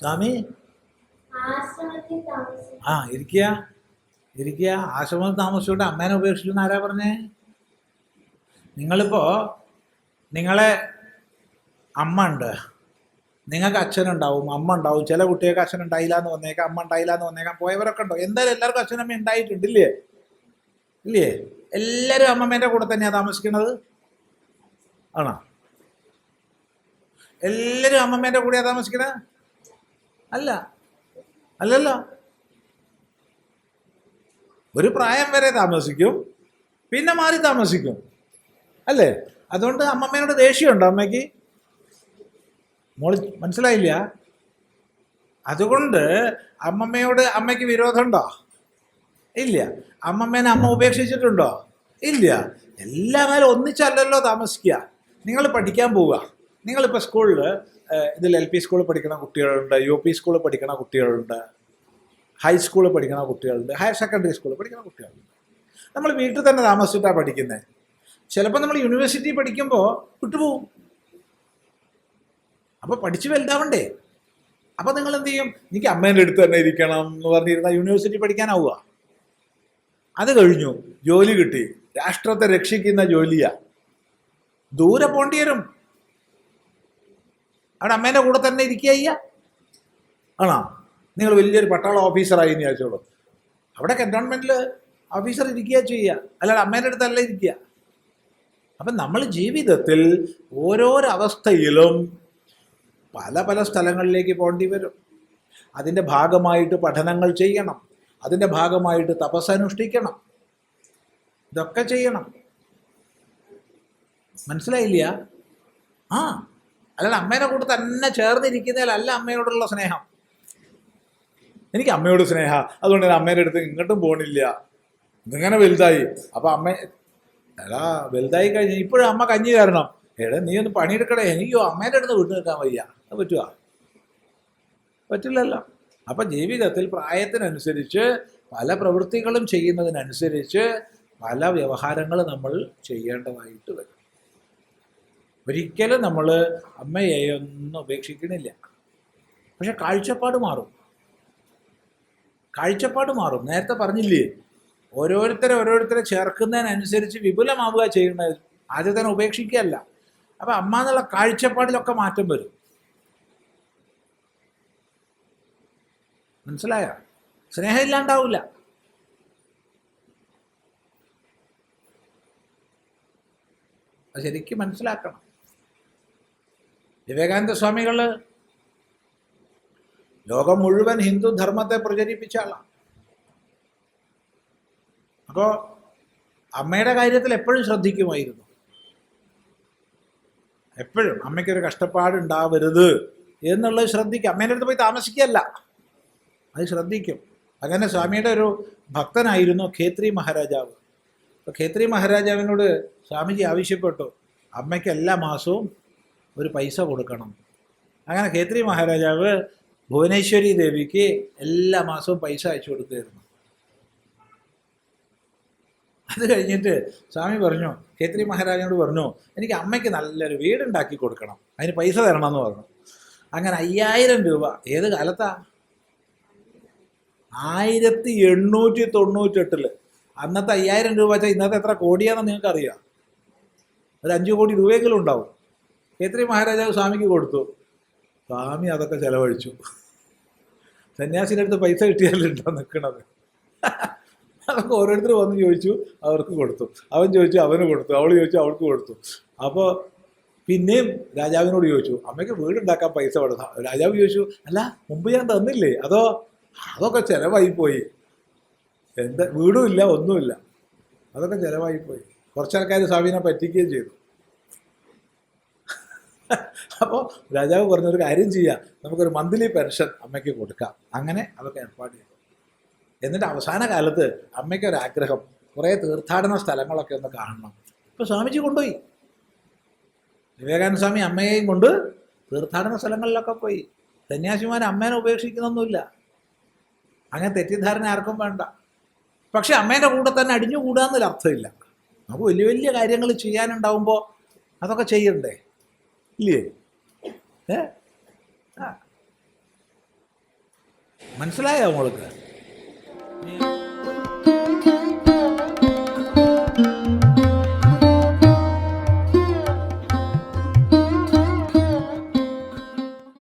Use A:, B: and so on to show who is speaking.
A: സ്വാമി? ആ ഇരിക്കുക. ഇരിക്കുക. ആശ്രമം താമസിച്ചുകൊണ്ട് അമ്മേനെ ഉപേക്ഷിക്കുന്ന ആരാ പറഞ്ഞേ? നിങ്ങളിപ്പോൾ നിങ്ങളെ അമ്മ ഉണ്ട്. നിങ്ങൾക്ക് അച്ഛനുണ്ടാവും അമ്മ ഉണ്ടാവും. ചില കുട്ടികൾക്ക് അച്ഛൻ ഉണ്ടായില്ല എന്ന് വന്നേക്കാം അമ്മ ഉണ്ടായില്ല എന്ന് വന്നേക്കാം. പോയവരൊക്കെ ഉണ്ടോ? എന്തായാലും എല്ലാവർക്കും അച്ഛനമ്മ ഉണ്ടായിട്ടുണ്ട് ഇല്ലേ? ഇല്ലേ? എല്ലാവരും അമ്മമ്മേന്റെ കൂടെ തന്നെയാണ് താമസിക്കുന്നത്? ആണോ? എല്ലാവരും അമ്മമ്മേന്റെ കൂടെ താമസിക്കണേ? അല്ല. അല്ലല്ലോ. ഒരു പ്രായം വരെ താമസിക്കും പിന്നെ മാറി താമസിക്കും. അല്ലേ? അതുകൊണ്ട് അമ്മമ്മേനോട് ദേഷ്യമുണ്ടോ അമ്മയ്ക്ക്? മോൾ മനസ്സിലായില്ല? അതുകൊണ്ട് അമ്മമ്മയോട് അമ്മയ്ക്ക് വിരോധമുണ്ടോ? ഇല്ല. അമ്മമ്മേനെ അമ്മ ഉപേക്ഷിച്ചിട്ടുണ്ടോ? ഇല്ല. എല്ലാവരും ഒന്നിച്ചല്ലല്ലോ താമസിക്കുക. നിങ്ങൾ പഠിക്കാൻ പോവുക. നിങ്ങളിപ്പോൾ സ്കൂളിൽ ഇതിൽ എൽ പി സ്കൂളിൽ പഠിക്കുന്ന കുട്ടികളുണ്ട് യു പി സ്കൂളിൽ പഠിക്കുന്ന കുട്ടികളുണ്ട് ഹൈസ്കൂളിൽ പഠിക്കുന്ന കുട്ടികളുണ്ട് ഹയർ സെക്കൻഡറി സ്കൂളിൽ പഠിക്കുന്ന കുട്ടികളുണ്ട്. നമ്മൾ വീട്ടിൽ തന്നെ താമസിച്ചിട്ടാണ് പഠിക്കുന്നത് ചിലപ്പോൾ നമ്മൾ യൂണിവേഴ്സിറ്റി പഠിക്കുമ്പോൾ വിട്ടുപോകും അപ്പോൾ പഠിച്ച് വലുതാവണ്ടേ. അപ്പോൾ നിങ്ങൾ എന്ത് ചെയ്യും? എനിക്ക് അമ്മേന്റെ അടുത്ത് തന്നെ ഇരിക്കണം എന്ന് പറഞ്ഞിരുന്ന യൂണിവേഴ്സിറ്റി പഠിക്കാനാവുക. അത് കഴിഞ്ഞു. ജോലി കിട്ടി. രാഷ്ട്രത്തെ രക്ഷിക്കുന്ന ജോലിയാ. ദൂരെ പോണ്ടി വരും. അവിടെ അമ്മേന്റെ കൂടെ തന്നെ ഇരിക്കുക ആണോ? നിങ്ങൾ വലിയൊരു പട്ടാള ഓഫീസറായി എന്ന് വിചാരിച്ചോളൂ. അവിടെ കന്റോൺമെന്റിൽ ഓഫീസർ ഇരിക്കുക ചെയ്യുക അല്ലാതെ അമ്മേന്റെ അടുത്തല്ല ഇരിക്കുക അപ്പം നമ്മൾ ജീവിതത്തിൽ ഓരോരോ അവസ്ഥയിലും പല പല സ്ഥലങ്ങളിലേക്ക് പോകേണ്ടി വരും. അതിന്റെ ഭാഗമായിട്ട് പഠനങ്ങൾ ചെയ്യണം. അതിന്റെ ഭാഗമായിട്ട് തപസ്സനുഷ്ഠിക്കണം ഇതൊക്കെ ചെയ്യണം. മനസ്സിലായില്ല? ആ. അല്ലാതെ അമ്മേനെ കൂടെ തന്നെ ചേർന്നിരിക്കുന്നതിലല്ല അമ്മയോടുള്ള സ്നേഹം. എനിക്ക് അമ്മയോട് സ്നേഹ. അതുകൊണ്ട് ഞാൻ അമ്മേന്റെ അടുത്ത് ഇങ്ങോട്ടും പോണില്ല. ഇതിങ്ങനെ വലുതായി. അപ്പം അമ്മ എടാ വലുതായി കഴിഞ്ഞ് ഇപ്പോഴും അമ്മ കഞ്ഞി തരണം. എടാ നീ ഒന്ന് പണിയെടുക്കടേ. എനിക്കോ അമ്മേന്റെ അടുത്ത് വീട്ടിൽ നിൽക്കാൻ വയ്യ. അത് പറ്റുക പറ്റില്ലല്ലോ. അപ്പം ജീവിതത്തിൽ പ്രായത്തിനനുസരിച്ച് പല പ്രവൃത്തികളും ചെയ്യുന്നതിനനുസരിച്ച് പല വ്യവഹാരങ്ങൾ നമ്മൾ ചെയ്യേണ്ടതായിട്ട് വരും. ഒരിക്കലും നമ്മൾ അമ്മയെ ഒന്നും ഉപേക്ഷിക്കണില്ല. പക്ഷെ കാഴ്ചപ്പാട് മാറും. കാഴ്ചപ്പാട് മാറും. നേരത്തെ പറഞ്ഞില്ലേ ഓരോരുത്തരെ ഓരോരുത്തരെ ചേർക്കുന്നതിനനുസരിച്ച് വിപുലമാവുക ചെയ്യുന്നത് ആദ്യം തന്നെ ഉപേക്ഷിക്കുകയല്ല. അപ്പം അമ്മ എന്നുള്ള കാഴ്ചപ്പാടിലൊക്കെ മാറ്റം വരും. മനസ്സിലായോ? സ്നേഹം ഇല്ലാണ്ടാവില്ല ശരിക്കും മനസ്സിലാക്കണം. വിവേകാനന്ദ സ്വാമികൾ ലോകം മുഴുവൻ ഹിന്ദു ധർമ്മത്തെ പ്രചരിപ്പിച്ച ആളാണ് അപ്പോൾ അമ്മയുടെ കാര്യത്തിൽ എപ്പോഴും ശ്രദ്ധിക്കുമായിരുന്നു. എപ്പോഴും അമ്മയ്ക്കൊരു കഷ്ടപ്പാടുണ്ടാവരുത് എന്നുള്ളത് ശ്രദ്ധിക്കും. അമ്മേന്റെ അടുത്ത് പോയി താമസിക്കുകയല്ല. അത് ശ്രദ്ധിക്കും. അങ്ങനെ സ്വാമിയുടെ ഒരു ഭക്തനായിരുന്നു ഖേത്രി മഹാരാജാവ്. അപ്പോൾ ഖേത്രി മഹാരാജാവിനോട് സ്വാമിജി ആവശ്യപ്പെട്ടു. അമ്മയ്ക്ക് എല്ലാ മാസവും ഒരു പൈസ കൊടുക്കണം. അങ്ങനെ ഖേത്രി മഹാരാജാവ് ഭുവനേശ്വരി ദേവിക്ക് എല്ലാ മാസവും പൈസ അയച്ചു കൊടുക്കുമായിരുന്നു അത് കഴിഞ്ഞിട്ട് സ്വാമി പറഞ്ഞു ഖേത്രി മഹാരാജനോട് പറഞ്ഞു എനിക്ക് അമ്മയ്ക്ക് നല്ലൊരു വീടുണ്ടാക്കി കൊടുക്കണം. അതിന് പൈസ തരണമെന്ന് പറഞ്ഞു. അങ്ങനെ അയ്യായിരം രൂപ ഏത് കാലത്താ? ആയിരത്തി എണ്ണൂറ്റി തൊണ്ണൂറ്റെട്ടിൽ അന്നത്തെ അയ്യായിരം രൂപ വെച്ചാൽ ഇന്നത്തെ എത്ര കോടിയാണെന്ന് നിങ്ങൾക്കറിയാം. ഒരു അഞ്ചു കോടി രൂപയെങ്കിലും ഉണ്ടാവും. ഖേത്രി മഹാരാജാവ് സ്വാമിക്ക് കൊടുത്തു. സ്വാമി അതൊക്കെ ചെലവഴിച്ചു. സന്യാസിന്റെ അടുത്ത് പൈസ കിട്ടിയാലുണ്ടോ നിൽക്കണത് അതൊക്കെ ഓരോരുത്തർ വന്ന് ചോദിച്ചു അവർക്ക് കൊടുത്തു. അവൻ ചോദിച്ചു അവന് കൊടുത്തു. അവൾ ചോദിച്ചു അവൾക്ക് കൊടുത്തു. അപ്പോൾ പിന്നെയും രാജാവിനോട് ചോദിച്ചു അമ്മയ്ക്ക് വീടുണ്ടാക്കാൻ പൈസ കൊടുത്ത രാജാവ് ചോദിച്ചു അല്ല മുമ്പ് ഞാൻ തന്നില്ലേ? അതോ അതൊക്കെ ചിലവായി പോയി. എന്താ വീടും ഇല്ല ഒന്നുമില്ല. അതൊക്കെ ചിലവായി പോയി. കുറച്ചാൾക്കാർ സ്വാമിനെ പറ്റിക്കുകയും ചെയ്തു. അപ്പോൾ രാജാവ് പറഞ്ഞൊരു കാര്യം ചെയ്യാം. നമുക്കൊരു മന്ത്ലി പെൻഷൻ അമ്മയ്ക്ക് കൊടുക്കാം. അങ്ങനെ അതൊക്കെ ഏർപ്പാട് ചെയ്തു. എന്നിട്ട് അവസാന കാലത്ത് അമ്മയ്ക്ക് ഒരു ആഗ്രഹം കുറേ തീർത്ഥാടന സ്ഥലങ്ങളൊക്കെ ഒന്ന് കാണണം. ഇപ്പോൾ സ്വാമിജി കൊണ്ടുപോയി. വിവേകാനന്ദ സ്വാമി അമ്മയെയും കൊണ്ട് തീർത്ഥാടന സ്ഥലങ്ങളിലൊക്കെ പോയി. സന്യാസിമാർ അമ്മേനെ ഉപേക്ഷിക്കുന്നൊന്നുമില്ല. അങ്ങനെ തെറ്റിദ്ധാരണ ആർക്കും വേണ്ട. പക്ഷെ അമ്മേന്റെ കൂടെ തന്നെ അടിഞ്ഞുകൂടാന്നൊരു അർത്ഥമില്ല നമുക്ക് വലിയ വലിയ കാര്യങ്ങൾ ചെയ്യാനുണ്ടാവുമ്പോൾ അതൊക്കെ ചെയ്യണ്ടേ? இல்லையே മനസ്സിലായോ അവൾക്ക്